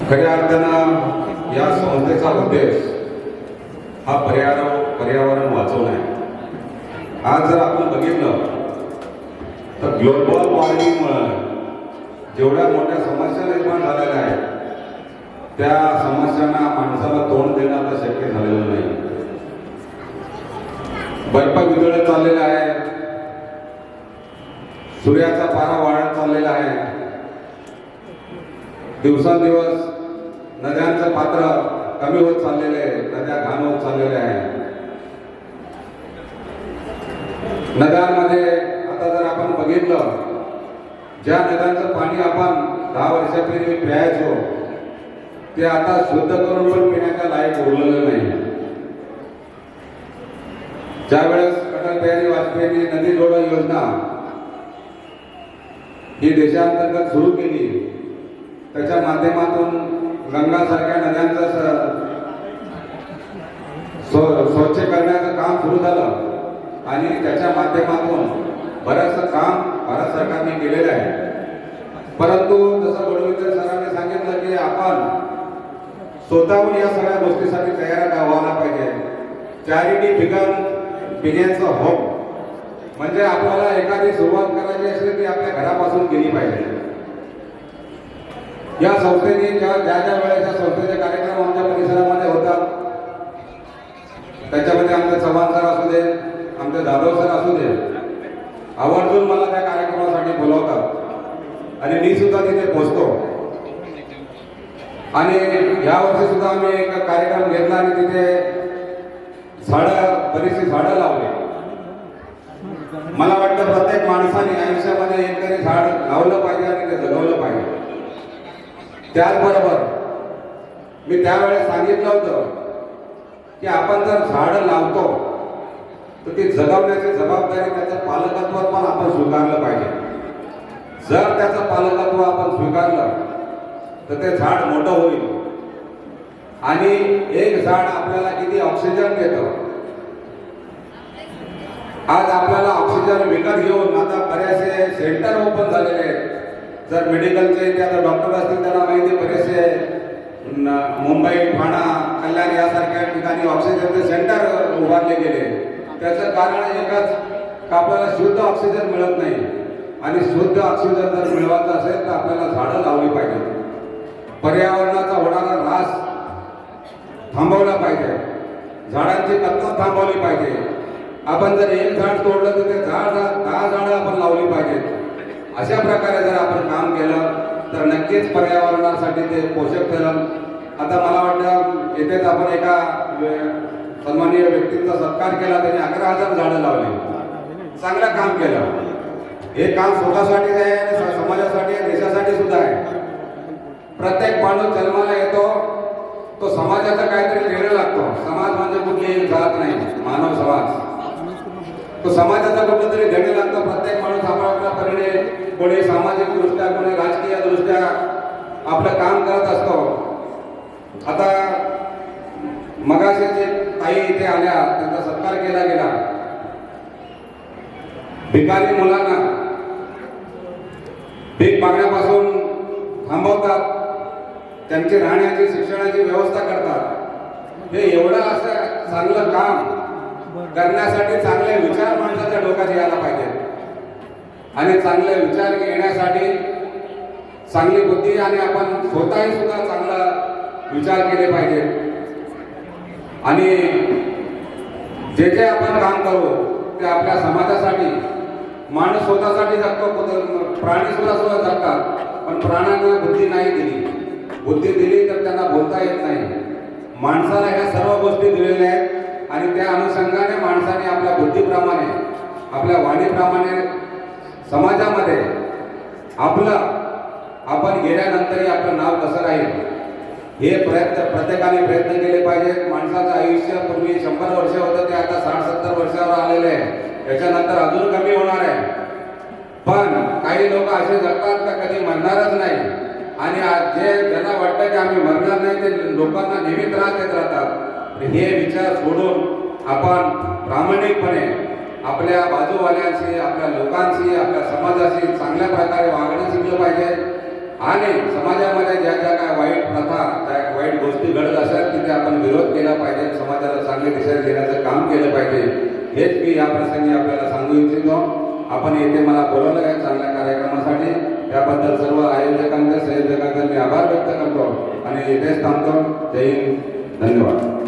खऱ्या अर्थानं या संस्थेचा उद्देश हा पर्यावरण पर्यावरण वाचवणं आहे. आज जर आपण बघितलं तर ग्लोबल वॉर्मिंगमुळं जेवढ्या मोठ्या समस्या निर्माण झालेल्या आहेत त्या समस्यांना माणसाला तोंड देणं आता शक्य झालेलं नाही. बर्फ वितळत चाललेला आहे सूर्याचा पारा वाढत चाललेला आहे. दिवसांदिवस नद्यांचं पात्र कमी होत चाललेले आहे नद्या घाण होत चाललेल्या आहे. नद्यांमध्ये आता जर आपण बघितलं ज्या नद्यांचं पाणी आपण दहा वर्षापूर्वी प्यायचो ते आता शुद्ध करून पण पिण्याच्या लायक उरलेलं नाही. ज्यावेळेस अटल बिहारी वाजपेयींनी नदी जोड योजना ही देशांतर्गत सुरू केली त्याच्या माध्यमातून गंगासारख्या नद्यांचं स्व- स्वच्छ करण्याचं काम सुरू झालं. आणि त्याच्या माध्यमातून बरंचसं काम भारत सरकारने केलेलं आहे. परंतु जसं गोडविकर सरांनी सांगितलं की आपण स्वतःहून या सगळ्या गोष्टीसाठी तयार व्हायला पाहिजे चॅरिटी बिगन बिगेन्स होम म्हणजे आपल्याला एखादी सुरुवात करायची असेल ती आपल्या घरापासून केली पाहिजे. या संस्थेने ज्या ज्या ज्या वेळेच्या संस्थेचे कार्यक्रम आमच्या परिसरामध्ये होतात त्याच्यामध्ये आमचे चव्हाण सर असू दे आमचे जाधव सर असू दे आवर्जून मला त्या कार्यक्रमासाठी बोलवतात. आणि मी सुद्धा तिथे पोहोचतो आणि या वर्षी सुद्धा आम्ही एक कार्यक्रम घेतला आणि तिथे झाडं बरीचशी झाडं लावली. मला वाटतं प्रत्येक माणसाने आयुष्यामध्ये एक तरी झाड लावलं पाहिजे आणि ते जगवलं पाहिजे. त्याचबरोबर मी त्यावेळेस सांगितलं होतं की आपण जर झाडं लावतो तर ती जगवण्याची जबाबदारी त्याचं पालकत्व पण आपण स्वीकारलं पाहिजे. जर त्याचं पालकत्व आपण स्वीकारलं तर ते झाड मोठं होईल. आणि एक झाड आपल्याला किती ऑक्सिजन देतं? आज आपल्याला ऑक्सिजन विकत घेऊन आता बरेचसे सेंटर ओपन झालेले आहेत. जर मेडिकलचे ते आता डॉक्टर असतील त्यांना माहिती बरेचसे न- मुंबई ठाणा कल्याण यासारख्या ठिकाणी ऑक्सिजनचे सेंटर उभारले गेले. त्याचं कारण एकच का आपल्याला शुद्ध ऑक्सिजन मिळत नाही. आणि शुद्ध ऑक्सिजन जर मिळवायचं असेल तर आपल्याला झाडं लावली पाहिजे पर्यावरणाचा होणारा ऱ्हास थांबवला पाहिजे. झाडांची कत्तल थांबवली पाहिजे. आपण जर एक झाड तोडलं तर ते झाड दहा झाडं आपण लावली पाहिजेत. अशा प्रकारे जर आपण काम केलं तर नक्कीच पर्यावरणासाठी ते पोषक ठरेल. आता मला वाटतं येथेच आपण एका सन्माननीय व्यक्तींचा सत्कार केला त्यांनी अकरा हजार झाडं लावली. चांगलं काम केलं. हे काम स्वतःसाठी आहे आणि समाजासाठी आहे देशासाठी सुद्धा आहे. प्रत्येक माणूस जन्माला येतो तो समाजाचा काहीतरी देणं लागतो. समाज म्हणजे कुठली जात नाही मानव समाज. तो समाजाचा कुठेतरी तरी लागतो प्रत्येक माणूस आपला आपला परिणय कोणी सामाजिक दृष्ट्या कोणी राजकीय दृष्ट्या आपलं काम करत असतो. आता मगाशी जे ताई इथे आल्या त्यांचा सत्कार केला गेला. भिकारी मुलांना भीक मागण्यापासून थांबवतात. त्यांची राहण्याची शिक्षणाची व्यवस्था करतात. हे एवढं असं चांगलं काम करण्यासाठी चांगले विचार माणसाच्या डोक्यात यायला पाहिजे आणि चांगले विचार येण्यासाठी चांगली बुद्धी आणि आपण स्वतःही सुद्धा चांगला विचार केले पाहिजे आणि जे जे आपण काम करू ते आपल्या समाजासाठी माणूस स्वतःसाठी जगतो प्राणी सुद्धा सुद्धा जगतात पण प्राण्यांना बुद्धी नाही दिली. बुद्धी दिली तर त्यांना बोलता येत नाही. माणसाला ह्या सर्व गोष्टी दिलेल्या आहेत. आणि त्या अनुषंगाने माणसाने आपल्या बुद्धीप्रमाणे आपल्या वाणीप्रमाणे समाजामध्ये आपलं आपण गेल्यानंतरही आपलं नाव कसं राहील हे प्रयत्न प्रत्येकाने प्रयत्न केले पाहिजेत माणसाचं आयुष्य पूर्वी शंभर वर्ष होतं ते आता साठ सत्तर वर्षावर आलेले आहे. त्याच्यानंतर अजून कमी होणार आहे. पण काही लोक असे जगतात का कधी मरणारच नाही. आणि आज जे ज्यांना वाटतं की आम्ही मरणार नाही ते लोकांना नेहमी त्रास देत राहतात. हे विचार सोडून आपण प्रामाणिकपणे आपल्या बाजूवाल्यांशी आपल्या लोकांशी आपल्या समाजाशी चांगल्या प्रकारे वागणं शिकलं पाहिजे. आणि समाजामध्ये ज्या ज्या काय वाईट प्रथा त्या वाईट गोष्टी घडत असतात तिथे आपण विरोध केला पाहिजे. समाजाला चांगली दिशा देण्याचं काम केलं पाहिजे. हेच मी या प्रसंगी आपल्याला सांगू इच्छितो. आपण येथे मला बोलवलं आहे चांगल्या कार्यक्रमासाठी. त्याबद्दल सर्व आयोजकांचे संयोजकांचे मी आभार व्यक्त करतो. आणि येथेच थांबतो. जय हिंद. धन्यवाद.